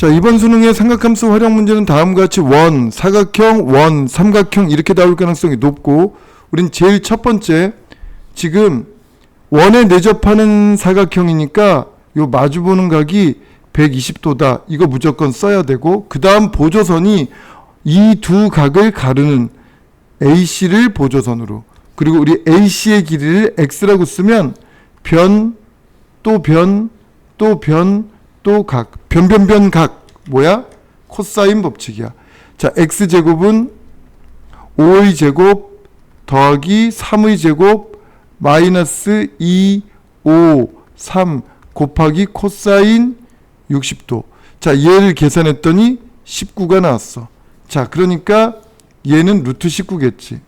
자, 이번 수능의 삼각함수 활용 문제는 다음과 같이 원, 사각형, 원, 삼각형 이렇게 나올 가능성이 높고 우린 제일 첫 번째 지금 원에 내접하는 사각형이니까 요 마주보는 각이 120도다. 이거 무조건 써야 되고 그 다음 보조선이 이 두 각을 가르는 AC를 보조선으로 그리고 우리 AC의 길이를 X라고 쓰면 변, 또 변, 또 변, 또 각. 변변변 각. 뭐야? 코사인 법칙이야. 자, X제곱은 5의 제곱 더하기 3의 제곱 마이너스 2, 5, 3 곱하기 코사인 60도. 자, 얘를 계산했더니 19가 나왔어. 자, 그러니까 얘는 루트 19겠지.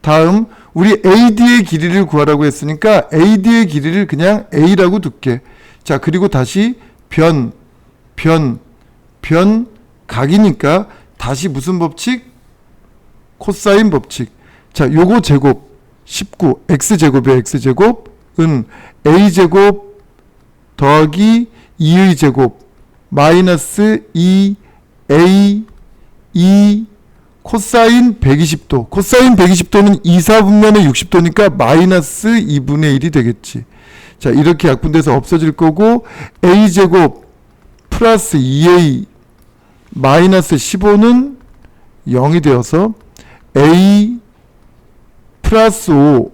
다음 우리 AD의 길이를 구하라고 했으니까 AD의 길이를 그냥 A라고 둘게. 자, 그리고 다시 변, 변, 변, 각이니까 다시 무슨 법칙? 코사인 법칙. 자, 요거 제곱 19, x제곱이야, x제곱 은 a제곱 더하기 2의 제곱 마이너스 2 a 2 코사인 120도. 코사인 120도는 2, 4분면의 60도니까 마이너스 2분의 1이 되겠지. 자, 이렇게 약분돼서 없어질 거고 a제곱 플러스 2a 마이너스 15는 0이 되어서 a 플러스 5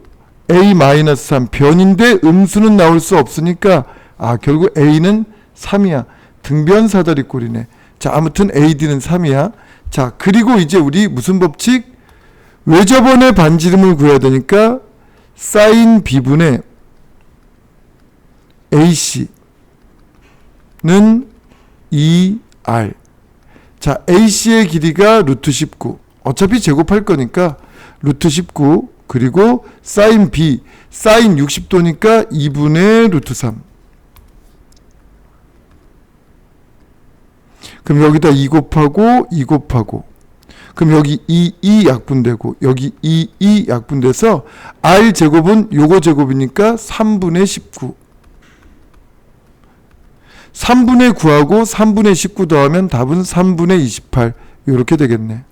a 마이너스 3 변인데 음수는 나올 수 없으니까 아 결국 a는 3이야. 등변 사다리 꼴이네. 자 아무튼 ad는 3이야. 자 그리고 이제 우리 무슨 법칙? 외접원의 반지름을 구해야 되니까 사인 b분의 ac는 2r 자 ac의 길이가 루트 19 어차피 제곱할 거니까 루트 19 그리고 사인 b 사인 60도니까 2분의 루트 3 그럼 여기다 2 곱하고 2 곱하고. 그럼 여기 2, 2 약분되고 여기 2, 2 약분돼서 r 제곱은 요거 제곱이니까 3분의 19 3분의 9하고 3분의 19 더하면 답은 3분의 28 이렇게 되겠네.